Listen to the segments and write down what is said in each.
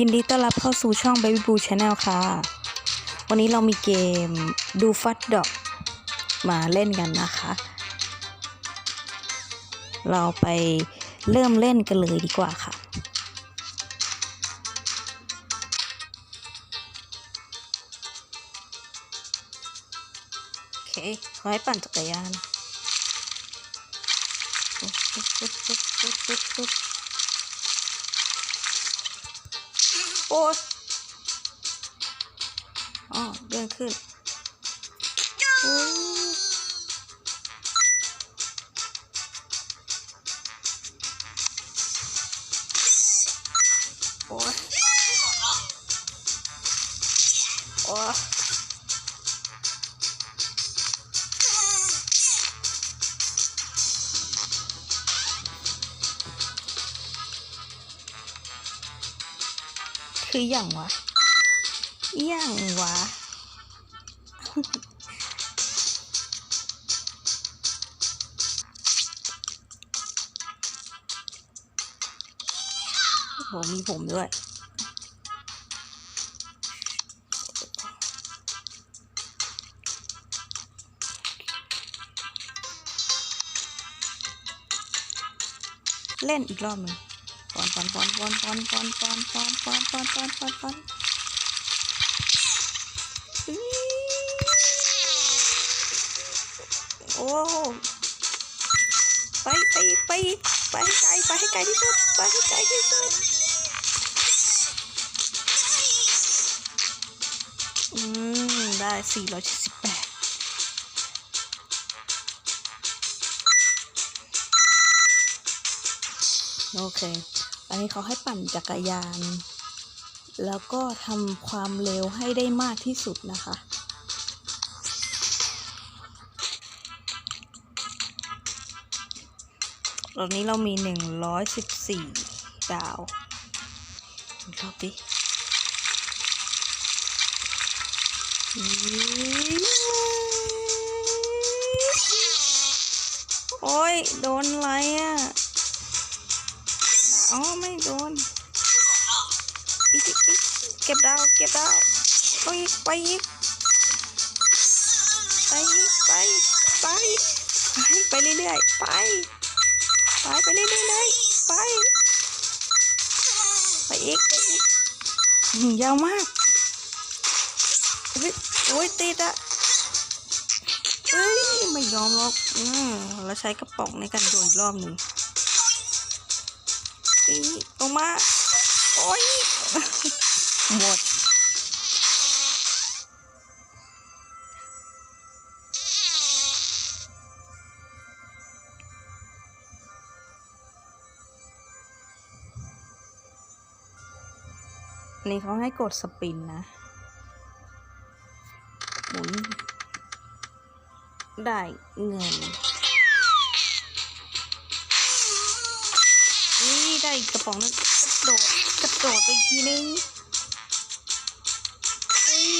ยินดีต้อนรับเข้าสู่ช่อง Baby Blue Channel ค่ะ วันนี้เรามีเกมดูฟัดดอกมาเล่นกันนะคะ เราไปเริ่มเล่นกันเลยดีกว่าค่ะ โอเคขอให้ปั่นจักรยานปุ๊บปุ๊บปุ๊บปุ๊บปุ๊บปุ๊บ โอ้ยอ๋อเดินขึ้น คืออย่างวะอย่างวะโหมีผมด้วยเล่นอีกรอบหนึ่ง ปอนปอนปอนปอนปอนปอนปอนปอนปอนปอนปอนปอนปอนโอ้ไปไปไปไปให้ไกลไปให้ไกลที่สุดไปให้ไกลที่สุดอืมได้สี่ร้อยเจ็ดสิบแปดโอเค อันนี้เขาให้ปั่นจักรยาน แล้วก็ทำความเร็วให้ได้มากที่สุดนะคะตอนนี้เรามี 114 ดาวรอบดิโอ้ย โดนอะไรอะ อ๋อไม่โดนอีกอีกเก็บดาวเก็บดาวไปอีกไปอีกไปอีกไปไปไปไปเรื่อยๆไปไปไปเรื่อยๆเลยไปไปอีกไปอีกอืมยาวมากเฮ้ยโอ้ยติดอะเอ้ยไม่ยอมหรอกอืมเราใช้กระป๋องในการโยนอีกรอบหนึ่ง อีออกมา โอ้ยหมดนนี้เขาให้กดสปินนะ หมุน ได้เงิน ได้กระป๋องนึงกระโดดกระโดดไปอีกทีนึงเฮ้ย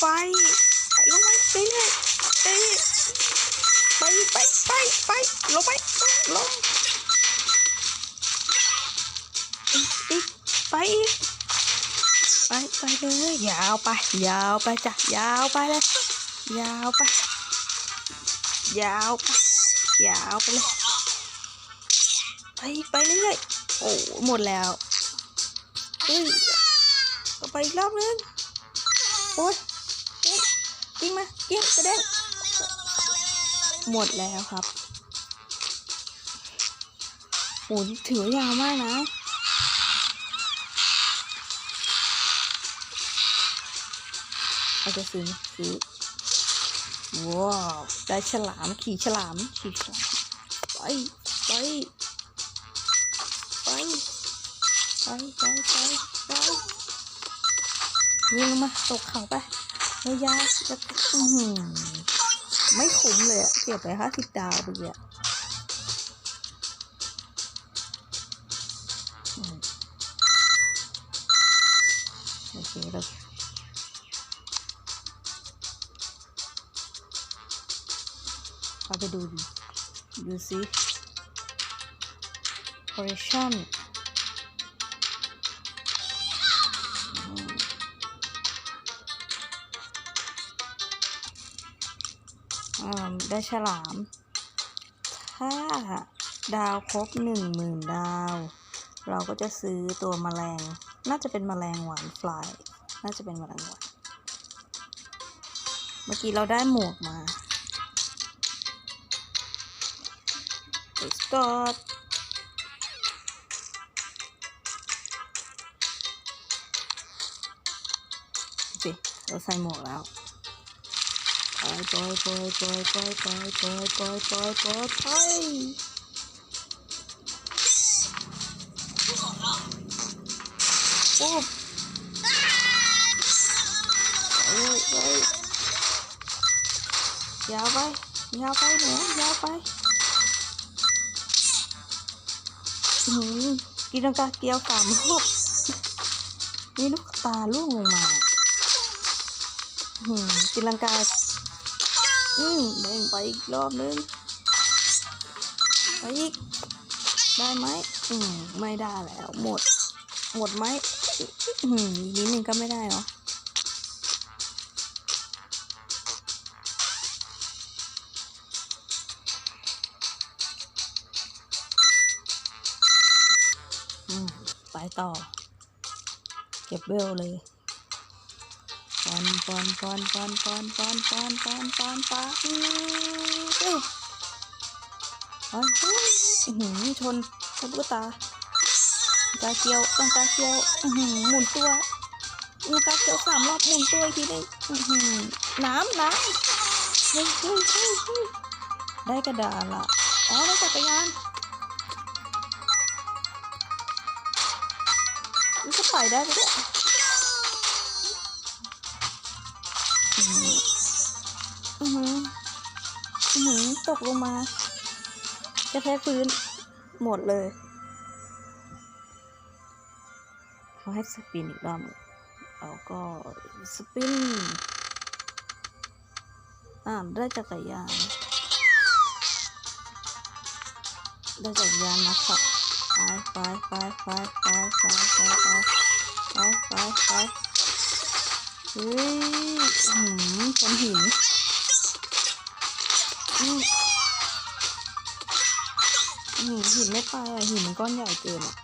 ไปลงไปเรื่อยๆเรื่อยไปไปไปไปลงไปลงอีกไปอีกไปไปเลยยาวไป ยาวไปจ้ะยาวไปเลยยาวไป ยาวไปยาวไปเลยไปไปเรื่อย โอ้หมดแล้วเฮ้ยเอาไปอีกรอบนึงโอ้ยกิ้งมากิ้งกระเด้งหมดแล้วครับโอ้ถือว่ายาวมากนะเราจะซื้อซื้อว้าว ได้ฉลาม ขี่ฉลาม ขี่ฉลาม ไป ไป ไปไปไปไปวิ่งลงมาตกเขาไปเฮ้ยยาจะอือหือไม่คุ้มเลยอะเก็บไปห้าสิบดาวไปอะอืมโอเคเราเราไปดูดิดูซิ correction ได้ฉลาม ถ้าดาวครบหนึ่งหมื่นดาว เราก็จะซื้อตัวแมลง น่าจะเป็นแมลงหวานฟลาย น่าจะเป็นแมลงหวาน เมื่อกี้เราได้หมวกมา Let's go สิเราใส่หมวกแล้ว ไปไปไปไปไปไปไปไปไปไปไปโอ้ไปไปยาวไปยาวไปหนูยาวไปหือกินน้ำกาเกียวสามรอบนี่ลูกตาล่วงลงมาอืมตีลังกา อืมเด้งไปอีกรอบนึงไปอีก ได้ไหมอืมไม่ได้แล้ว หมด หมดไหมอืมนิดนึงก็ไม่ได้เนาะอืมไปต่อ เก็บเวลเลย อนปอนปอนปอนปอนปอนปอนปอนปอนปอนอื้อปอนอื้อหือชนชนลูกตาตาเกียวตังตาเกียวอื้อหือหมุนตัวมีตาเกียวสามรอบหมุนตัวอีกทีหนึงอื้อหือน้ำน้ำเฮ้ยเฮ้ยเฮ้ยเฮ้ยได้กระดาษละอ๋อได้จักรยานมันก็ไปได้เลย หือตกลงมากระแทกพื้น หมดเลย เขาให้สปินอีกรอบเราก็สปิน อ่าได้จักรยาน ได้จักรยานมาขับไปไปไปไปไปไปไปไปไปไปไปเฮ้ยหืมชนหิน หินไม่ไปอะหินมันก้อนใหญ่เกินอะ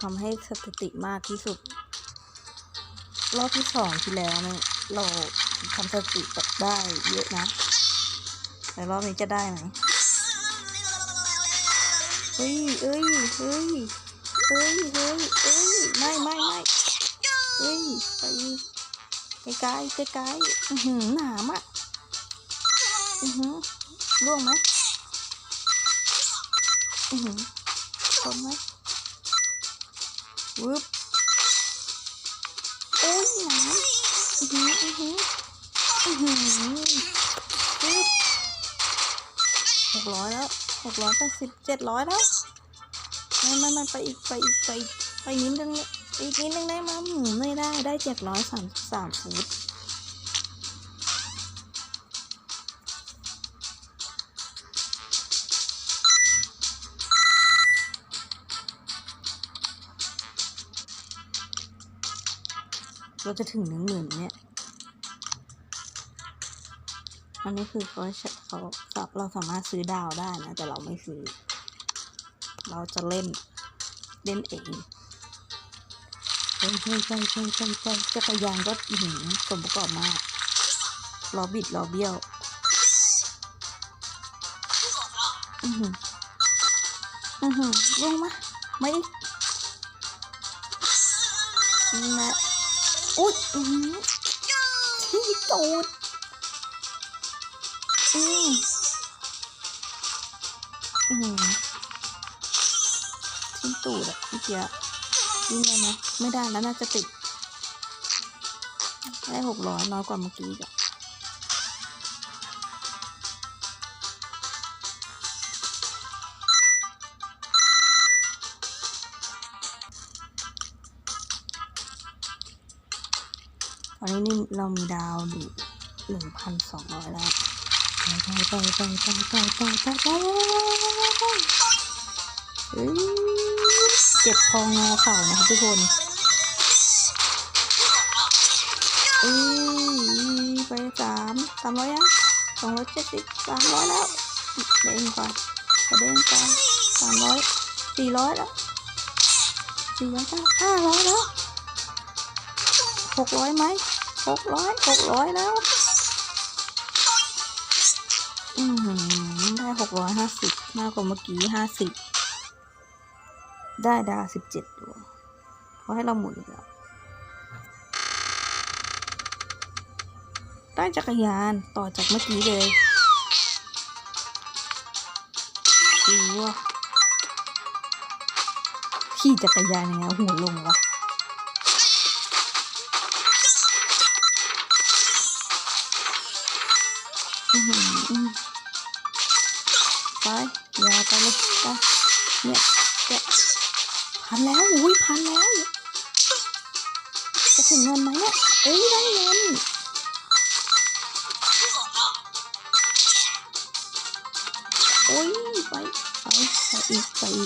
ทำให้สถิติมากที่สุด รอบที่สองที่แล้วเนี่ยเราทำสถิติได้เยอะนะ แต่รอบนี้จะได้ไหม เฮ้ยเอ้ยเฮ้ยเฮ้ยเฮ้ยเฮ้ยไม่ไม่ไม่เฮ้ยไปไกลไกลไกลอือหือหนามอะอือหือร่วงไหมอือหือชนไหมวึบโอ้ยหนามอือหืออือหืออือหือวึบหกร้อยแล้วหกร้อยแปดสิบเจ็ดร้อยแล้ว ไม่ไม่ไม่ไปอีกไปอีกไปอีกไปนิดนึงอีกนิดนึงได้ไหมยหืมไม่ได้ได้เจ็ดร้อยสามสามฟุตเราจะถึงหนึ่งหมื่นเนี่ย อันนี้คือเขาเขาเราสามารถซื้อดาวได้นะ แต่เราไม่ซื้อ เราจะเล่นเล่นเองเฮ้ยเฮ้ยเฮ้ยเฮ้ยเฮ้ยเฮ้ยจักรยานก็หือสมประกอบมากล้อบิดล้อเบี้ยวอือหืออือหือลงมามาอีกนะอุ๊ยอือหือที่ตูดอืมอืม ทิ้งตูดอะเมื่อกี้ยิงได้ไหมไม่ได้แล้วน่าจะติด ได้หกร้อยน้อยกว่าเมื่อกี้อีกอะตอนนี้นี่เรามีดาวอยู่หนึ่งพันสองร้อยแล้วไปไปไปไปไปไปไปไปเฮ้ย เจ็บคองอเข่านะคะทุกคนเอ้ยไปสามสามร้อยยังสองร้อยเจ็ดสิบสามร้อยแล้วเด้งก่อนกระเด้งไปสามร้อยสี่ร้อยแล้วสี่ร้อยเก้าห้าร้อยแล้วหกร้อยไหมหกร้อยหกร้อยแล้ว อืมได้หกร้อยห้าสิบมากกว่าเมื่อกี้ห้าสิบ ได้ดาวสิบเจ็ดดวงเขาให้เราหมุนอีกแล้วได้จักรยานต่อจากเมื่อกี้เลยดูว่าขี่จักรยานยังไงหัวลงวะ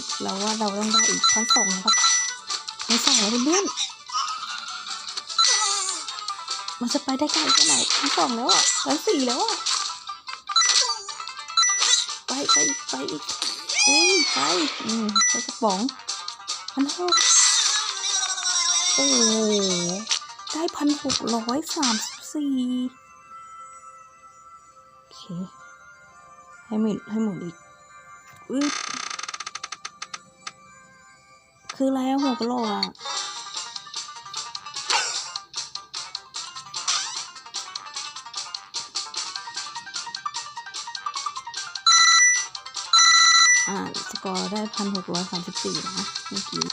กไปอีกเราว่าเราต้องได้อีกพันสองครับพันสองแล้วเพื่อนมันจะไปได้ไกลแค่ไหนพันสองแล้วอะพันสี่แล้วอะไปไปอีกไปอีกเอ้ยไปอืมไปกระป๋องพันหกโอ้ได้พันหกร้อยสามสิบสี่โอเคให้หมุนให้หมุนอีกอึ๊บ คืออะไรอะหัวกะโหลกอะอ่าสกอร์ได้พันหกร้อยสามสิบสี่นะเมื่อกี้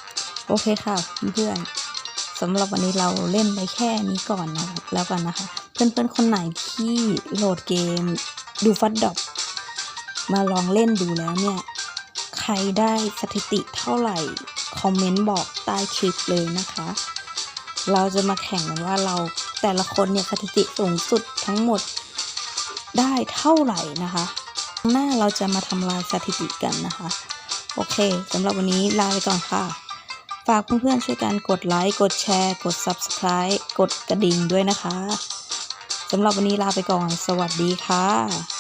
โอเคค่ะเพื่อนๆสำหรับวันนี้เราเล่นไปแค่นี้ก่อนนะครับแล้วกันนะคะ เพื่อนๆคนไหนที่โหลดเกมดูฟัดดอกมาลองเล่นดูแล้วเนี่ย ใครได้สถิติเท่าไหร่ คอมเมนต์บอกใต้คลิปเลยนะคะ เราจะมาแข่งกันว่าเราแต่ละคนเนี่ยสถิติสูงสุดทั้งหมดได้เท่าไหร่นะคะหน้าเราจะมาทำลายสถิติกันนะคะ โอเคสำหรับวันนี้ลาไปก่อนค่ะ ฝากเพื่อนๆช่วยกันกดไลค์ กดแชร์ กด Subscribe กดกระดิ่งด้วยนะคะสำหรับวันนี้ลาไปก่อน สวัสดีค่ะ